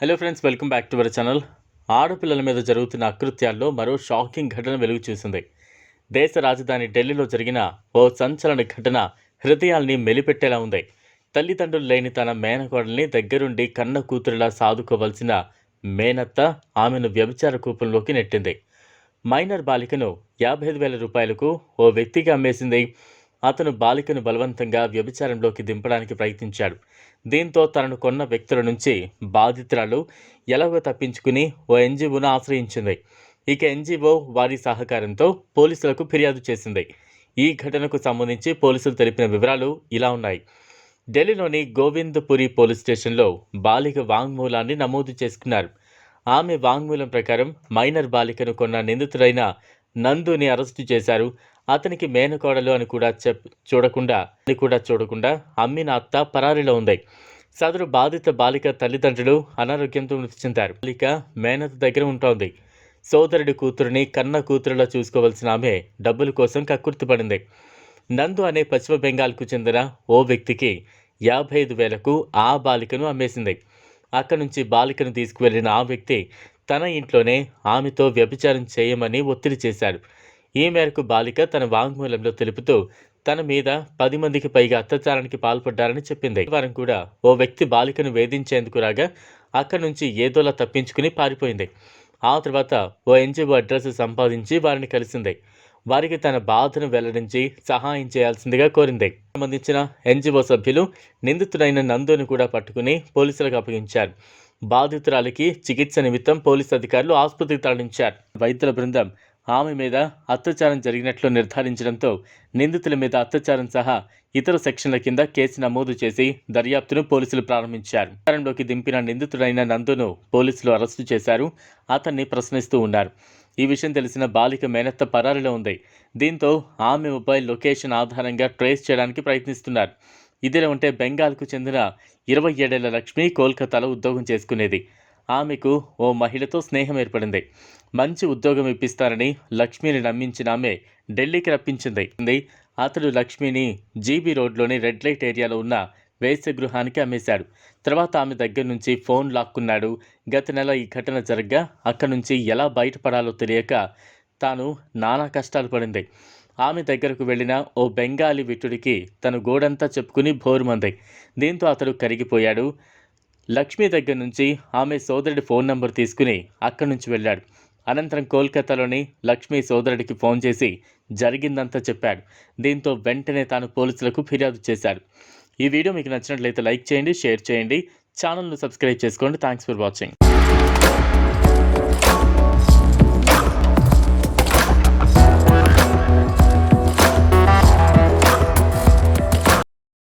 Hello friends welcome back to our channel ఆడపిల్లల మీద జరుగుతున్న అకృత్యాల్లో మరో షాకింగ్ ఘటన వెలుగు చూసింది. దేశ రాజధాని ఢిల్లీలో జరిగిన ఓ సంచలన ఘటన హృదయాల్ని మెలిపెట్టేలా ఉంది. తల్లిదండ్రులు లేని తన మేనకోడల్ని దగ్గరుండి కన్న కూతురులా సాదుకోవలసిన మేనత్త ఆమెను వ్యభిచార కూపంలోకి నెట్టింది. మైనర్ బాలికను యాభై ఐదు వేల రూపాయలకు ఓ వ్యక్తికి అమ్మేసింది అతను బాలికను బలవంతంగా వ్యభిచారంలోకి దింపడానికి ప్రయత్నించాడు. దీంతో తనను కొన్న వ్యక్తుల నుంచి బాధితురాలు ఎలాగో తప్పించుకుని ఓ ఎన్జీఓను ఆశ్రయించింది. ఇక ఎన్జీఓ వారి సహకారంతో పోలీసులకు ఫిర్యాదు చేసింది. ఈ ఘటనకు సంబంధించి పోలీసులు తెలిపిన వివరాలు ఇలా ఉన్నాయి. ఢిల్లీలోని గోవిందపురి పోలీస్ స్టేషన్లో బాలిక వాంగ్మూలాన్ని నమోదు చేసుకున్నారు. ఆమె వాంగ్మూలం ప్రకారం మైనర్ బాలికను కొన్న నిందితుడైన నందుని అరెస్టు చేశారు. అతనికి మేనకోడలు అని కూడా చెప్ చూడకుండా అని కూడా చూడకుండా అమ్మిన అత్త పరారీలో ఉంది. సదరు బాధిత బాలిక తల్లిదండ్రులు అనారోగ్యంతో మృతి చెందారు బాలిక మేనత దగ్గర ఉంటోంది. సోదరుడి కూతురుని కన్న కూతురులా చూసుకోవాల్సిన ఆమె డబ్బుల కోసం కక్కుర్తిపడింది. నందు అనే పశ్చిమ బెంగాల్కు చెందిన ఓ వ్యక్తికి యాభై ఐదు వేలకు ఆ బాలికను అమ్మేసింది. అక్కడి నుంచి బాలికను తీసుకువెళ్ళిన ఆ వ్యక్తి తన ఇంట్లోనే ఆమెతో వ్యభిచారం చేయమని ఒత్తిడి చేశాడు. ఈ మేరకు బాలిక తన వాంగ్మూలంలో తెలుపుతూ తన మీద పది మందికి పైగా అత్యాచారానికి పాల్పడ్డారని చెప్పింది. వారం కూడా ఓ వ్యక్తి బాలికను వేధించేందుకు రాగా అక్కడి నుంచి ఏదోలా తప్పించుకుని పారిపోయింది. ఆ తర్వాత ఓ ఎన్జిఓ అడ్రస్ సంపాదించి వారిని కలిసింది. వారికి తన బాధను వెల్లడించి సహాయం చేయాల్సిందిగా కోరింది. సంబంధించిన ఎన్జిఓ సభ్యులు నిందితుడైన నందుని కూడా పట్టుకుని పోలీసులకు అప్పగించారు. బాధితురాలికి చికిత్స నిమిత్తం పోలీసు అధికారులు ఆసుపత్రికి తరలించారు. వైద్యుల బృందం ఆమె మీద అత్యాచారం జరిగినట్లు నిర్ధారించడంతో నిందితుల మీద అత్యాచారం సహా ఇతర సెక్షన్ల కింద కేసు నమోదు చేసి దర్యాప్తును పోలీసులు ప్రారంభించారు. విచారణలోకి దింపిన నిందితుడైన నందును పోలీసులు అరెస్టు చేశారు. అతన్ని ప్రశ్నిస్తూ ఉన్నారు. ఈ విషయం తెలిసిన బాలిక మేనత్త పరారిలో ఉంది. దీంతో ఆమె మొబైల్ లొకేషన్ ఆధారంగా ట్రేస్ చేయడానికి ప్రయత్నిస్తున్నారు. ఇదిలా ఉంటే బెంగాల్కు చెందిన ఇరవై ఏడేళ్ళ లక్ష్మి కోల్కతాలో ఉద్యోగం చేసుకునేది. ఆమెకు ఓ మహిళతో స్నేహం ఏర్పడింది. మంచి ఉద్యోగం ఇప్పిస్తారని లక్ష్మిని నమ్మించిన ఆమె ఢిల్లీకి రప్పించింది. అతడు లక్ష్మిని జీబీ రోడ్లోని రెడ్ లైట్ ఏరియాలో ఉన్న వేశ్య గృహానికి అమ్మేశాడు. తర్వాత ఆమె దగ్గర నుంచి ఫోన్ లాక్కున్నాడు. గత నెల ఈ ఘటన జరగ్గా అక్కడి నుంచి ఎలా బయటపడాలో తెలియక తాను నానా కష్టాలు పడింది. ఆమె దగ్గరకు వెళ్ళిన ఓ బెంగాలీ విటుడికి తను గోడంతా చెప్పుకుని భోరుమంది దీంతో అతడు కరిగిపోయాడు. లక్ష్మి దగ్గర నుంచి ఆమె సోదరుడి ఫోన్ నంబర్ తీసుకుని అక్కడి నుంచి వెళ్ళాడు. అనంతరం కోల్కతాలోని లక్ష్మి సోదరుడికి ఫోన్ చేసి జరిగిందంతా చెప్పాడు. దీంతో వెంటనే తాను పోలీసులకు ఫిర్యాదు చేశాడు. ఈ వీడియో మీకు నచ్చినట్లయితే లైక్ చేయండి షేర్ చేయండి. ఛానల్ను సబ్స్క్రైబ్ చేసుకోండి. Thanks for watching.